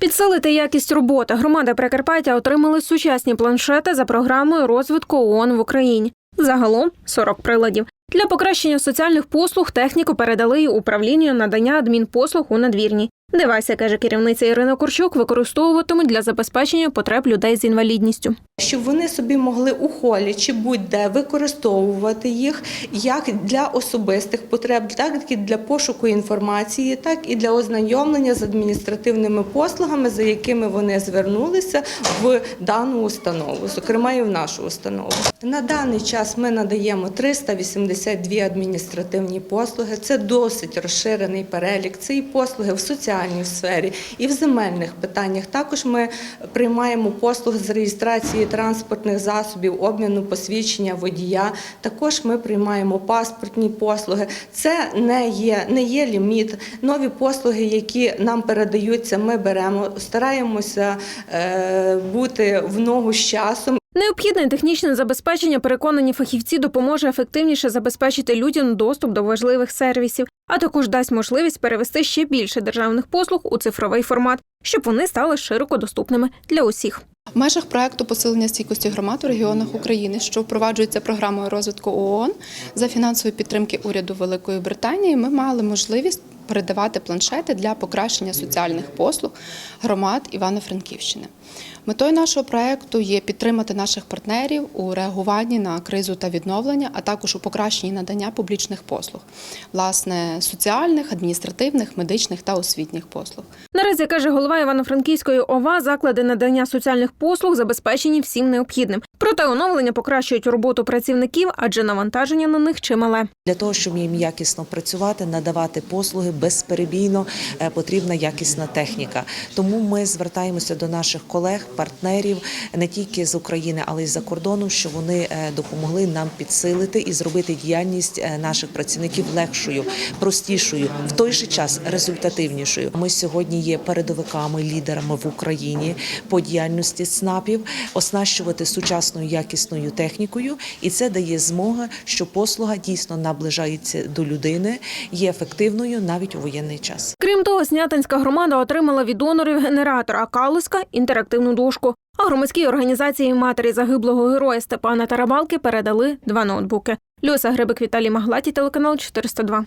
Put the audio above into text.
Підсилити якість роботи громади Прикарпаття отримали сучасні планшети за програмою розвитку ООН в Україні. Загалом 40 приладів. Для покращення соціальних послуг техніку передали управлінню надання адмінпослуг у надвірні. Девайси, каже керівниця Ірина Корчук, використовуватимуть для забезпечення потреб людей з інвалідністю. щоб вони собі могли у холі чи будь-де використовувати їх як для особистих потреб, так і для пошуку інформації, так і для ознайомлення з адміністративними послугами, за якими вони звернулися в дану установу, зокрема і в нашу установу. На даний час ми надаємо 382 адміністративні послуги. Це досить розширений перелік. Це і послуги в соціальній сфері, і в земельних питаннях. Також ми приймаємо послуги з реєстрації транспортних засобів, обміну посвідчення водія. Також ми приймаємо паспортні послуги. Це не є, не є ліміт. Нові послуги, які нам передаються, ми беремо, стараємося е, бути в ногу з часом. Необхідне технічне забезпечення, переконані фахівці, допоможе ефективніше забезпечити людям доступ до важливих сервісів, а також дасть можливість перевести ще більше державних послуг у цифровий формат, щоб вони стали широко доступними для усіх. В межах проекту посилення стійкості громад у регіонах України, що впроваджується програмою розвитку ООН за фінансової підтримки уряду Великої Британії, ми мали можливість передавати планшети для покращення соціальних послуг громад Івано-Франківщини. Метою нашого проекту є підтримати наших партнерів у реагуванні на кризу та відновлення, а також у покращенні надання публічних послуг, власне, соціальних, адміністративних, медичних та освітніх послуг. Наразі каже голова Івано-Франківської ОВА, заклади надання соціальних послуг забезпечені всім необхідним. Проте оновлення покращують роботу працівників, адже навантаження на них чимале. Для того, щоб їм якісно працювати, надавати послуги безперебійно е, потрібна якісна техніка. Тому ми звертаємося до наших колег, партнерів не тільки з України, але й за кордону, щоб вони е, допомогли нам підсилити і зробити діяльність е, наших працівників легшою, простішою, в той же час результативнішою. Ми сьогодні є передовиками, лідерами в Україні по діяльності ЦНАПів, оснащувати сучасною якісною технікою, і це дає змога, що послуга дійсно наближається до людини, є ефективною навіть у воєнний час. Крім того, Снятинська громада отримала від донорів генератор, а – інтерактивну дошку. А громадській організації матері загиблого героя Степана Тарабалки передали два ноутбуки. Люся Грибик, Віталій Маглаті, телеканал 402.